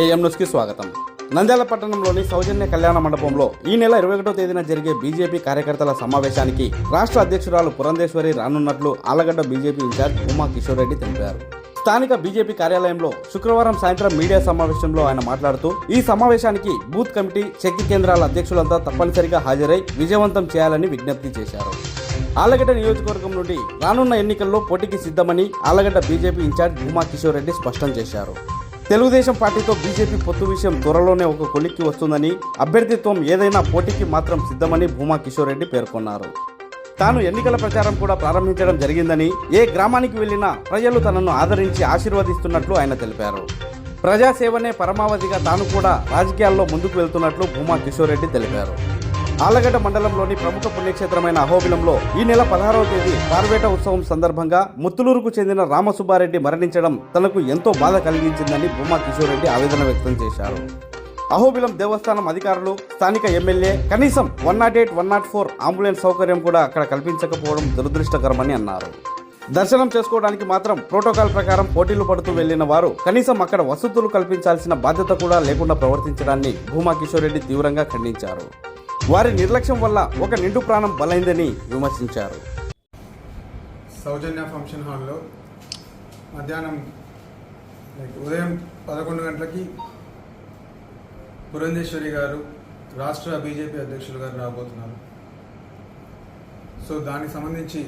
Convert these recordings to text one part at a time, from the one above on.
AM న్యూస్కి స్వాగతం. నంద్యాల పట్టణంలోని సౌజన్య కళ్యాణ మండపంలో ఈ నెల ఇరవై ఒకటో తేదీన జరిగే బీజేపీ కార్యకర్తల సమావేశానికి రాష్ట్ర అధ్యక్షురాలు పురంధేశ్వరి రానున్నట్లు ఆలగడ్డ బీజేపీ ఇన్ఛార్జ్ ఉమా కిషోర్ రెడ్డి తెలిపారు. స్థానిక బీజేపీ కార్యాలయంలో శుక్రవారం సాయంత్రం మీడియా సమావేశంలో ఆయన మాట్లాడుతూ ఈ సమావేశానికి బూత్ కమిటీ శక్తి కేంద్రాల అధ్యక్షులంతా తప్పనిసరిగా హాజరై విజయవంతం చేయాలని విజ్ఞప్తి చేశారు. ఆలగడ్డ నియోజకవర్గం నుండి రానున్న ఎన్నికల్లో పోటీకి సిద్ధమని ఆలగడ్డ బీజేపీ ఇన్ఛార్జ్ భూమా కిషోర్ రెడ్డి స్పష్టం చేశారు. తెలుగుదేశం పార్టీతో బీజేపీ పొత్తు విషయం త్వరలోనే ఒక కొలిక్కి వస్తుందని అభ్యర్థిత్వం ఏదైనా పోటీకి మాత్రం సిద్ధమని భూమా కిషోర్ రెడ్డి పేర్కొన్నారు. తాను ఎన్నికల ప్రచారం కూడా ప్రారంభించడం జరిగిందని ఏ గ్రామానికి వెళ్ళినా ప్రజలు తనను ఆదరించి ఆశీర్వదిస్తున్నట్లు ఆయన తెలిపారు. ప్రజాసేవనే పరమావధిగా తాను కూడా రాజకీయాల్లో ముందుకు వెళ్తున్నట్లు భూమా కిషోర్ రెడ్డి తెలిపారు. ఆలగడ్డ మండలంలోని ప్రముఖ పుణ్యక్షేత్రమైన అహోబిలంలో ఈ నెల పదహారవ తేదీ పార్వేట ఉత్సవం సందర్భంగా ముత్తులూరుకు చెందిన రామసుబ్బారెడ్డి మరణించడం తనకు ఎంతో బాధ కలిగించిందని భూమా కిషోర్ రెడ్డి ఆవేదన వ్యక్తం చేశారు. అహోబిలం దేవస్థానం అధికారులు స్థానిక ఎమ్మెల్యే కనీసం one nought eight one nought four ambulance సౌకర్యం కూడా అక్కడ కల్పించకపోవడం దురదృష్టకరమని అన్నారు. దర్శనం చేసుకోవడానికి మాత్రం ప్రోటోకాల్ ప్రకారం పోటీలు పడుతూ వెళ్ళిన వారు కనీసం అక్కడ వసతులు కల్పించాల్సిన బాధ్యత కూడా లేకుండా ప్రవర్తించడాన్ని భూమా కిషోర్ రెడ్డి తీవ్రంగా ఖండించారు. వారి నిర్లక్ష్యం వల్ల ఒక నిండు ప్రాణం బలైందని విమర్శించారు. సౌజన్య ఫంక్షన్ హాల్లో మధ్యాహ్నం లైక్ ఉదయం పదకొండు గంటలకి పురంధేశ్వరి గారు రాష్ట్ర బీజేపీ అధ్యక్షులు గారు రాబోతున్నారు. సో దానికి సంబంధించి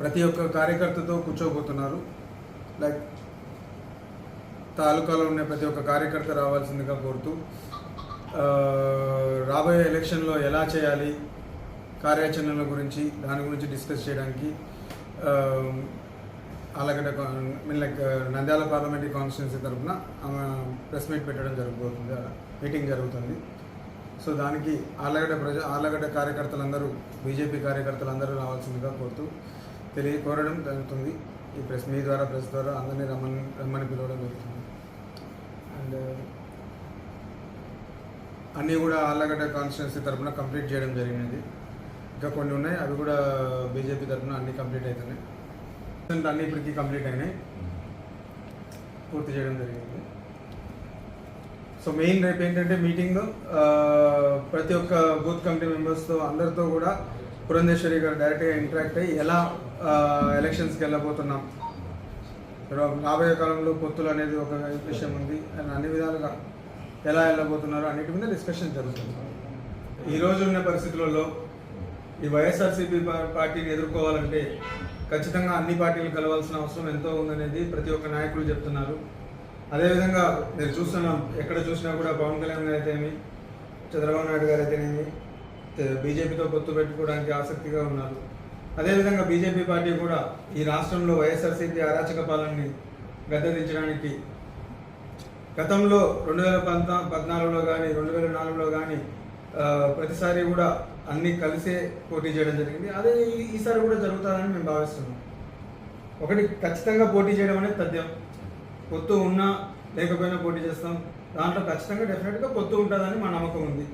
ప్రతి ఒక్క కార్యకర్తతో కూర్చోబోతున్నారు. లైక్ తాలూకాలో ఉన్న ప్రతి ఒక్క కార్యకర్త రావాల్సిందిగా కోరుతూ రాబోయే ఎలక్షన్లో ఎలా చేయాలి కార్యాచరణల గురించి దాని గురించి డిస్కస్ చేయడానికి ఆ, mean like Nandyal parliamentary constituency తరఫున ఆమె ప్రెస్ మీట్ పెట్టడం జరగబోతుంది మీటింగ్ జరుగుతుంది. సో దానికి ఆలగడ్డ ప్రజ ఆలగడ్డ కార్యకర్తలందరూ బీజేపీ కార్యకర్తలందరూ రావాల్సిందిగా కోరుతూ తెలియ కోరడం జరుగుతుంది. ఈ ప్రెస్ మీ ద్వారా ప్రెస్ ద్వారా అందరినీ రమ్మని రమ్మని పిలవడం జరుగుతుంది. అండ్ అన్నీ కూడా ఆళ్ళగడ్డ కాన్స్టిట్యున్సీ తరఫున కంప్లీట్ చేయడం జరిగినది ఇంకా కొన్ని ఉన్నాయి అవి కూడా బీజేపీ తరఫున అన్నీ కంప్లీట్ అవుతున్నాయి అన్నీ ఇప్పటికీ కంప్లీట్ అయినాయి. పూర్తి చేయడం జరిగింది. సో మెయిన్ రేపు ఏంటంటే మీటింగ్ ప్రతి ఒక్క బూత్ కమిటీ మెంబర్స్తో అందరితో కూడా పురంధేశ్వరి గారు డైరెక్ట్గా ఇంటరాక్ట్ అయ్యి ఎలా ఎలక్షన్స్కి వెళ్ళబోతున్నాం. రాబోయే కాలంలో పొత్తులు అనేది ఒక విషయం ఉంది. అండ్ అన్ని విధాలుగా ఎలా వెళ్ళబోతున్నారు అన్నిటి మీద డిస్కషన్ జరుగుతుంది. ఈ ఉన్న పరిస్థితులలో ఈ వైఎస్ఆర్సీపీ పార్టీని ఎదుర్కోవాలంటే ఖచ్చితంగా అన్ని పార్టీలు కలవాల్సిన అవసరం ఎంతో ఉందనేది ప్రతి ఒక్క నాయకులు చెప్తున్నారు. అదేవిధంగా మీరు చూస్తున్నాం ఎక్కడ చూసినా కూడా పవన్ కళ్యాణ్ గారు అయితేనేమి చంద్రబాబు నాయుడు గారు అయితేనేమి బీజేపీతో పొత్తు పెట్టుకోవడానికి ఆసక్తిగా ఉన్నారు. అదేవిధంగా బీజేపీ పార్టీ కూడా ఈ రాష్ట్రంలో వైఎస్ఆర్సీపీ అరాచక పాలనని గద్దెదించడానికి గతంలో రెండు వేల పంత పద్నాలుగులో కానీ రెండు వేల నాలుగులో కానీ ప్రతిసారి కూడా అన్నీ కలిసే పోటీ చేయడం జరిగింది. అదే ఈసారి కూడా జరుగుతుందని మేము భావిస్తున్నాం. ఒకటి ఖచ్చితంగా పోటీ చేయడం అనేది తథ్యం. పొత్తు ఉన్నా లేకపోయినా పోటీ చేస్తాం. దాంట్లో ఖచ్చితంగా డెఫినెట్గా పొత్తు ఉంటుందని మా నమ్మకం ఉంది.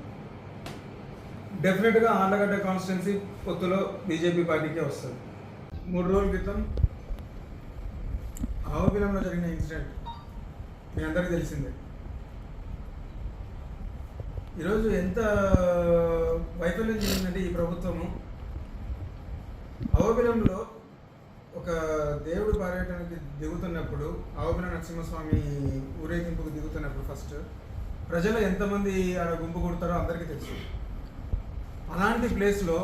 డెఫినెట్గా ఆంధ్రగడ్డ కాన్స్టిట్యున్సీ పొత్తులో బీజేపీ పార్టీకే వస్తుంది. మూడు రోజుల క్రితం ఆవపిలంలో జరిగిన ఇన్సిడెంట్. మీ అందరికీ తెలిసిందే. ఈరోజు ఎంత వైఫల్యం చెందిందంటే ఈ ప్రభుత్వము. అవబిలంలో ఒక దేవుడు పర్యటనకి దిగుతున్నప్పుడు అవబిల నరసింహస్వామి ఊరేగింపుకు దిగుతున్నప్పుడు ఫస్ట్ ప్రజలు ఎంతమంది ఆడ గుంపు కొడతారో అందరికీ తెలుసు. అలాంటి ప్లేస్లో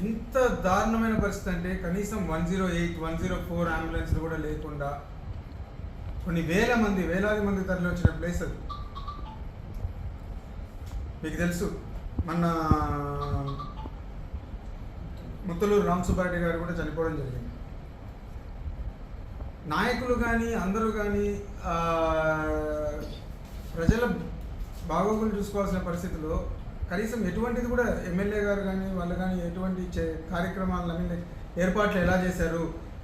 ఎంత దారుణమైన పరిస్థితి అంటే కనీసం one zero eight one zero four అంబులెన్స్లు కూడా లేకుండా కొన్ని వేల మంది వేలాది మంది తరలి వచ్చిన ప్లేస్ అది. మీకు తెలుసు మన ముత్తలూరు రామ్ సుబ్బారెడ్డి గారు కూడా చనిపోవడం జరిగింది. నాయకులు కానీ అందరూ కానీ ప్రజల బాగోగులు చూసుకోవాల్సిన పరిస్థితిలో కనీసం ఎటువంటిది కూడా ఎమ్మెల్యే గారు కానీ వాళ్ళు కానీ ఎటువంటి చే- కార్యక్రమాలు ఐ ఏర్పాట్లు ఎలా చేశారు?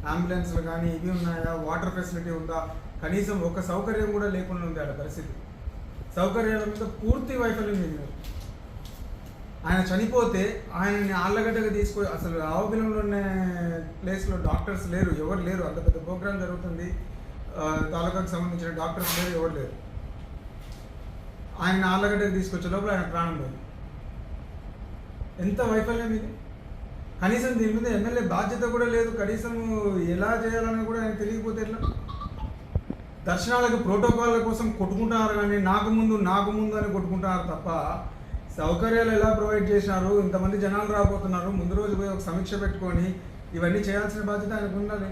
అంబులెన్స్లు కానీ ఇవి ఉన్నాయా? వాటర్ ఫెసిలిటీ ఉందా? కనీసం ఒక సౌకర్యం కూడా లేకుండా ఉంది ఆడ పరిస్థితి. సౌకర్యాల మీద పూర్తి వైఫల్యం చెందినారు ఆయన చనిపోతే ఆయనని ఆళ్ళగడ్డగా తీసుకొని అసలు ఆవబిలంలో ప్లేస్లో డాక్టర్స్ లేరు ఎవరు లేరు. అంత పెద్ద ప్రోగ్రాం జరుగుతుంది. తాలూకాకు సంబంధించిన డాక్టర్స్ లేరు ఎవరు లేరు. ఆయన ఆళ్ళగడ్డకు తీసుకొచ్చే లోపల ఆయన ప్రాణం పోయింది. ఎంత వైఫల్యం ఇది? కనీసం దీని మీద ఎమ్మెల్యే బాధ్యత కూడా లేదు. కనీసం ఎలా చేయాలని కూడా ఆయన తెలియకపోతే ఎట్లా? దర్శనాలకు ప్రోటోకాల్ల కోసం కొట్టుకుంటున్నారు కానీ నాకు ముందు నాకు ముందు అని కొట్టుకుంటున్నారు తప్ప సౌకర్యాలు ఎలా ప్రొవైడ్ చేసినారు? ఇంతమంది జనాలు రాబోతున్నారు. ముందు రోజు పోయి ఒక సమీక్ష పెట్టుకొని ఇవన్నీ చేయాల్సిన బాధ్యత ఆయనకు ఉండాలి.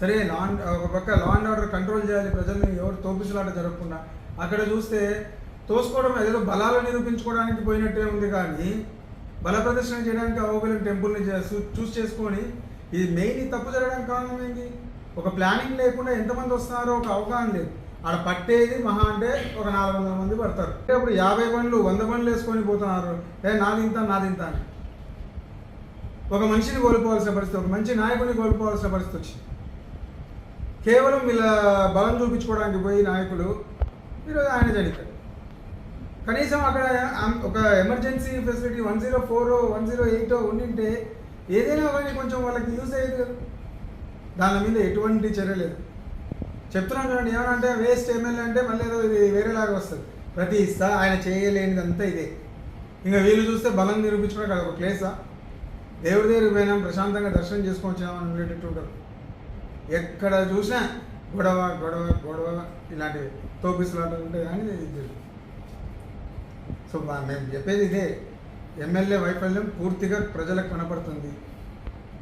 సరే లా ఒక పక్క లా అండ్ ఆర్డర్ కంట్రోల్ చేయాలి. ప్రజల్ని ఎవరు తోపిసలాట జరగకుండా. అక్కడ చూస్తే తోసుకోవడం ఏదో బలాలు నిరూపించుకోవడానికి పోయినట్టే ఉంది కానీ బల ప్రదర్శన చేయడానికి అవోగలం టెంపుల్ని చూస్ చేసుకొని ఇది మెయిన్ తప్పు జరగడానికి కారణం ఏంటి? ఒక ప్లానింగ్ లేకుండా ఎంతమంది వస్తున్నారో ఒక అవగాహన లేదు. ఆడ పట్టేది మహా అంటే ఒక నాలుగు వందల మంది పడతారు. అంటే ఇప్పుడు యాభై బండ్లు వంద బండ్లు వేసుకొని పోతున్నారు. ఏ నాదింత నాదింత అని. ఒక మనిషిని కోల్పోవాల్సిన పరిస్థితి ఒక మంచి నాయకుడిని కోల్పోవాల్సిన పరిస్థితి వచ్చింది. కేవలం వీళ్ళ బలం చూపించుకోవడానికి పోయి నాయకులు ఈరోజు ఆయన చనిపోయారు. కనీసం అక్కడ ఒక emergency facility one zero four one zero eight ఉండింటే ఏదైనా కానీ కొంచెం వాళ్ళకి యూజ్ అయ్యేది కదా. దాని మీద ఎటువంటి చర్య లేదు. చెప్తున్నాను చూడండి ఏమనంటే వేస్ట్ ఎమ్మెల్యే అంటే మళ్ళీ ఏదో ఇది వేరేలాగా వస్తుంది. ప్రతి ఇస్తా ఆయన చేయలేనిదంతా ఇదే. ఇంకా వీళ్ళు చూస్తే బలం నిరూపించుకోవడం కదా ఒక ప్లేసా దేవుడి దగ్గరికి పోయినాం ప్రశాంతంగా దర్శనం చేసుకొని వచ్చామని ఉండేటట్టు ఉంటారు ఎక్కడ చూసినా గొడవ గొడవ గొడవ ఇలాంటివి. తోపిస్తులాంటివి ఉంటాయి కానీ ఇది సో మేము చెప్పేది ఇదే. ఎమ్మెల్యే వైఫల్యం పూర్తిగా ప్రజలకు కనపడుతుంది.